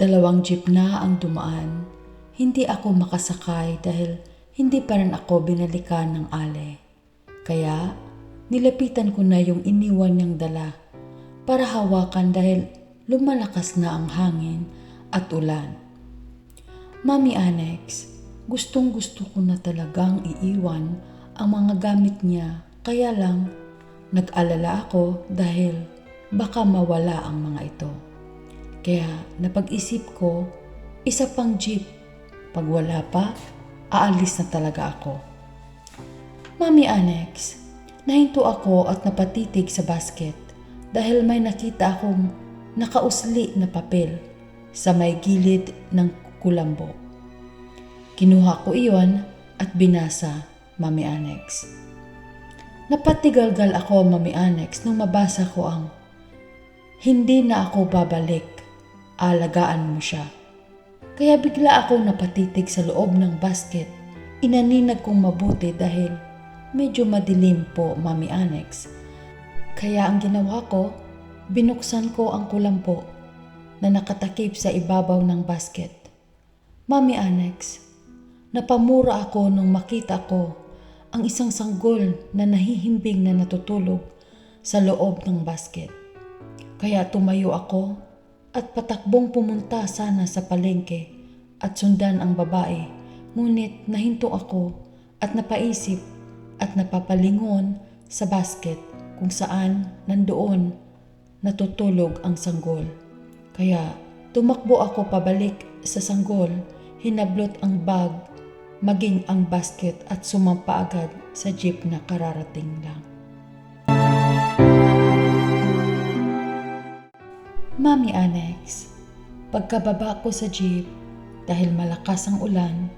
Dalawang jeep na ang dumaan. Hindi ako makasakay dahil hindi pa rin ako binalikan ng ale. Kaya nilapitan ko na yung iniwan niyang dala para hawakan dahil lumalakas na ang hangin at ulan. Mami Annex, gustong gusto ko na talagang iiwan ang mga gamit niya kaya lang nag-alala ako dahil baka mawala ang mga ito. Kaya napag-isip ko, isa pang jeep. Pag wala pa, aalis na talaga ako. Mami Annex, nahinto ako at napatitig sa basket dahil may nakita akong nakausli na papel sa may gilid ng kulambo. Kinuha ko iyon at binasa, Mami Annex. Napatigalgal ako, Mami Annex, nung mabasa ko ang Hindi na ako babalik, alagaan mo siya. Kaya bigla akong napatitig sa loob ng basket. Inaninag kong mabuti dahil medyo madilim po, Mami Annex. Kaya ang ginawa ko, binuksan ko ang kulampo na nakatakip sa ibabaw ng basket. Mami Annex, napamura ako nung makita ko ang isang sanggol na nahihimbing na natutulog sa loob ng basket. Kaya tumayo ako at patakbong pumunta sana sa palengke at sundan ang babae. Ngunit nahinto ako at napaisip at napapalingon sa basket kung saan nandoon natutulog ang sanggol. Kaya tumakbo ako pabalik sa sanggol, hinablot ang bag, maging ang basket at sumampa agad sa jeep na kararating lang. Mami Annex, pagkababa ko sa jeep dahil malakas ang ulan,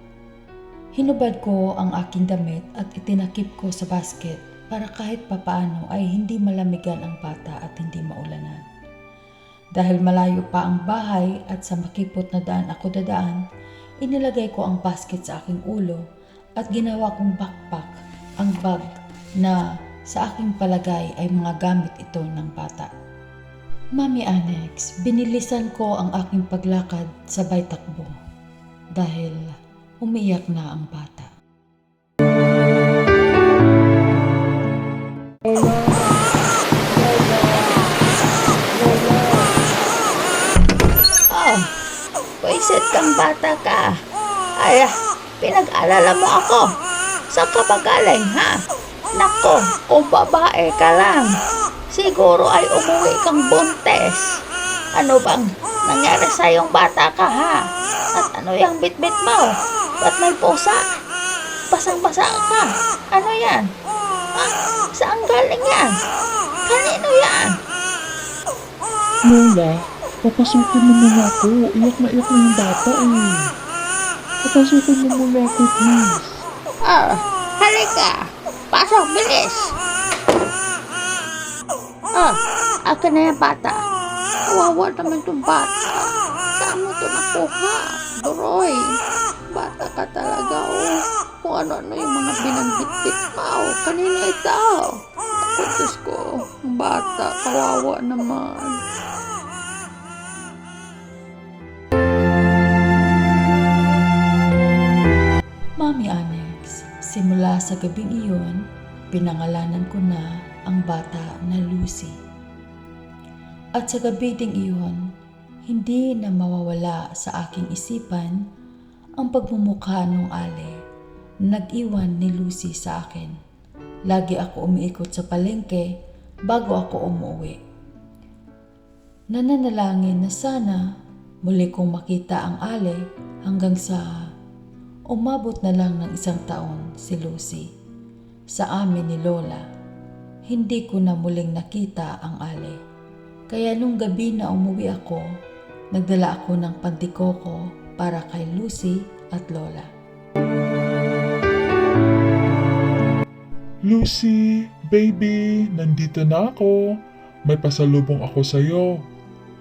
hinubad ko ang aking damit at itinakip ko sa basket para kahit papaano ay hindi malamigan ang bata at hindi maulanan. Dahil malayo pa ang bahay at sa makipot na daan ako dadaan, inilagay ko ang basket sa aking ulo at ginawa kong backpack ang bag na sa aking palagay ay mga gamit ito ng bata. Mami Annex, binilisan ko ang aking paglakad sabay takbo dahil umiyak na ang bata. Oh, pwisit kang bata ka. Ay, pinag-alala mo ako. Saan ka ba galing, ha? Nako, kung babae ka lang, siguro ay umuwi kang buntes. Ano bang nangyari sa yung bata ka, ha? At ano yung bitbit mo? Ba't may pusa? Basang-basa ka. Ano yan? Ha? Saan galing yan? Kanino yan? Lola, papasukin mo muna ako. Iyak na iyak na yung bata eh. Papasukin mo muna ako, please. Oh, halika. Pasok, bilis. Oh, akin na yung bata. Kawawa naman itong bata. Saan mo ito nakuha? Doroy, bata ka talaga, oh. Kung ano-ano yung mga binanggit-bit pa, oh. Kanina ito. Diyos ko. Bata, kawawa naman. Mami Annex, simula sa gabing iyon, pinangalanan ko na ang bata na Lucy. At sa gabi ding iyon, hindi na mawawala sa aking isipan ang pagmumukha ng ale na nag-iwan ni Lucy sa akin. Lagi ako umiikot sa palengke bago ako umuwi. Nananalangin na sana muli kong makita ang ale hanggang sa Umabot na lang ng isang taon si Lucy. Sa amin ni Lola, hindi ko na muling nakita ang ale. Kaya nung gabi na umuwi ako, nagdala ako ng pantikoko para kay Lucy at Lola. Lucy, baby, nandito na ako. May pasalubong ako sa'yo.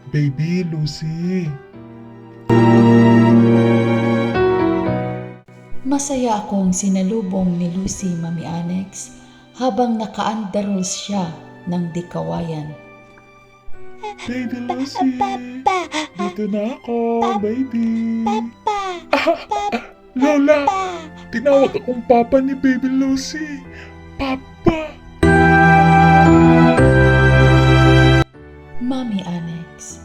Baby, Lucy. Masaya akong sinalubong ni Lucy Mami Annex habang naka-underoos siya ng dikawayan. Baby Lucy! Dito na ako, baby! Lola! Tinawag akong papa ni Baby Lucy! Papa! Mami Annex,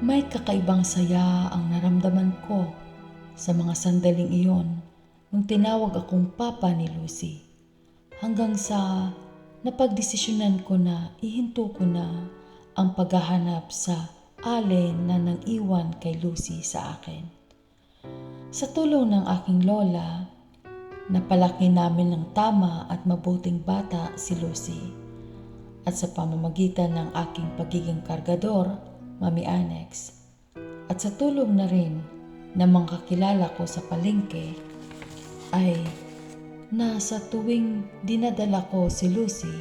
may kakaibang saya ang naramdaman ko sa mga sandaling iyon nung tinawag akong papa ni Lucy. Hanggang sa napagdesisyonan ko na ihinto ko na ang paghahanap sa alin na nang iwan kay Lucy sa akin. Sa tulong ng aking lola, napalaki namin ng tama at mabuting bata si Lucy at sa pamamagitan ng aking pagiging kargador, Mami Annex, at sa tulong na rin ng mga kakilala ko sa palengke, ay na sa tuwing dinadala ko si Lucy,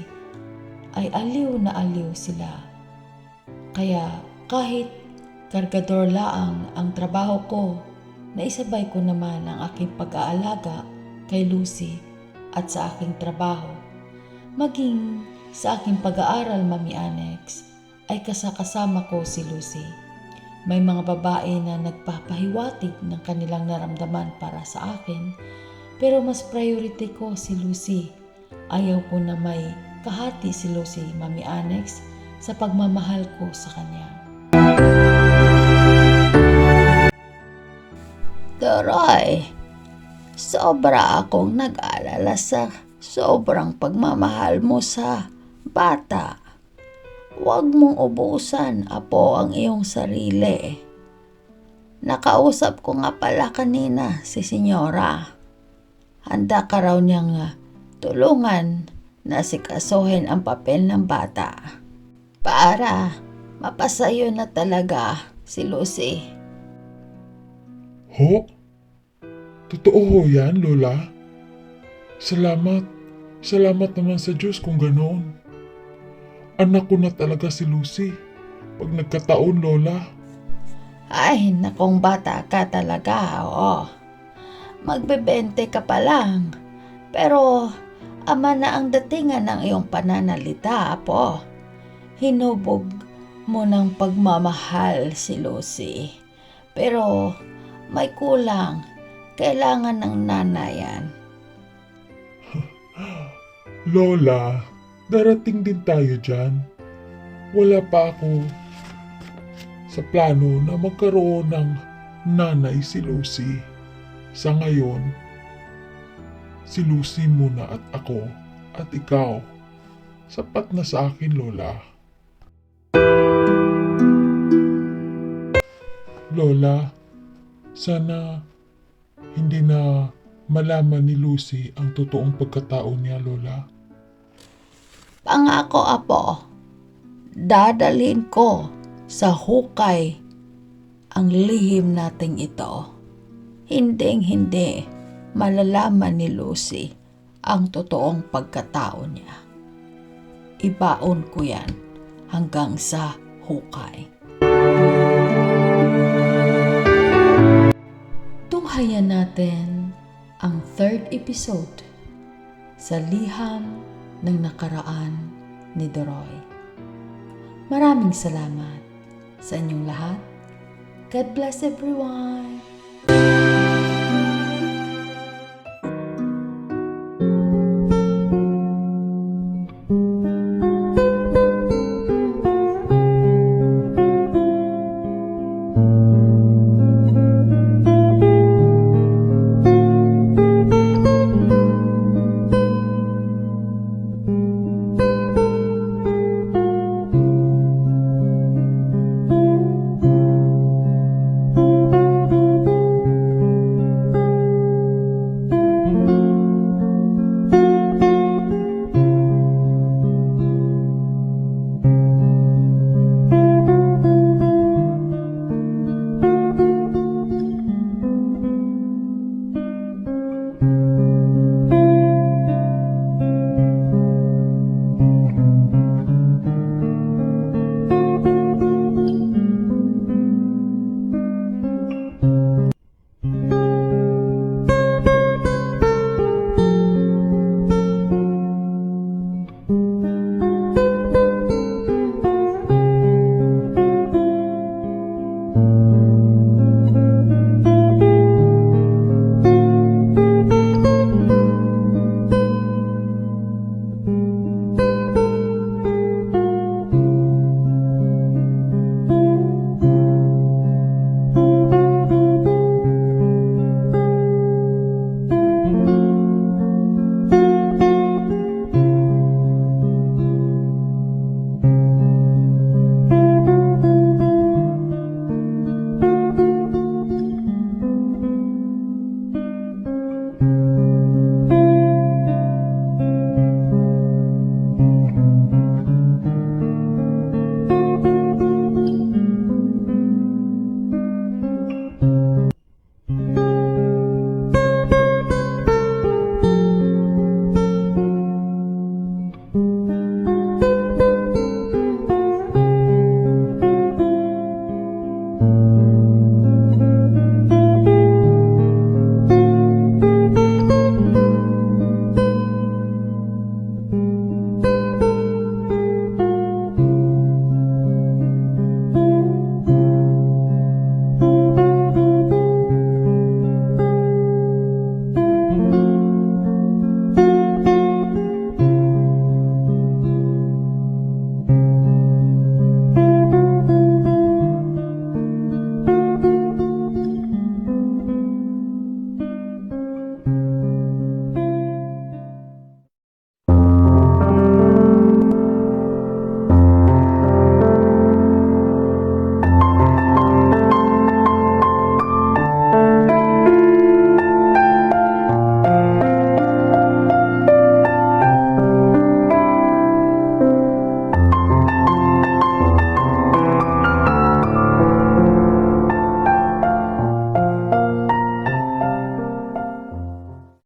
ay aliw na aliw sila. Kaya kahit kargador laang ang trabaho ko, naisabay ko naman ang aking pag-aalaga kay Lucy at sa aking trabaho. Maging sa aking pag-aaral, Mami Annex, ay kasakasama ko si Lucy. May mga babae na nagpapahiwatig ng kanilang naramdaman para sa akin, pero mas priority ko si Lucy. Ayaw ko na may kahati si Lucy, Mami Annex, sa pagmamahal ko sa kanya. Doroy, sobra akong nag-alala sa sobrang pagmamahal mo sa bata. Huwag mong ubusan, apo, ang iyong sarili. Nakausap ko nga pala kanina si Senyora. Handa ka raw niyang ah, tulungan na sikasuhin ang papel ng bata. Para mapasayo na talaga si Lucy. Ho? Totoo ho yan, Lola? Salamat. Salamat naman sa Diyos kung ganoon. Anak ko na talaga si Lucy. Pag nagkataon, Lola. Ay, nakong bata ka talaga, oo. Magbebente ka pa lang. Pero, ama na ang datingan ng iyong pananalita, apo. Hinubog mo ng pagmamahal si Lucy. Pero, may kulang. Kailangan ng nanayan. Lola, darating din tayo dyan. Wala pa ako sa plano na magkaroon ng nanay si Lucy. Sa ngayon, si Lucy muna at ako at ikaw. Sapat na sa akin, Lola. Lola, sana hindi na malaman ni Lucy ang totoong pagkatao niya, Lola. Pangako, apo. Dadalhin ko sa hukay ang lihim nating ito. Hinding hindi malalaman ni Lucy ang totoong pagkatao niya. Ibaon ko yan hanggang sa hukay. Tunghayan natin ang third episode sa liham ng nakaraan ni Doroy. Maraming salamat sa inyong lahat. God bless everyone!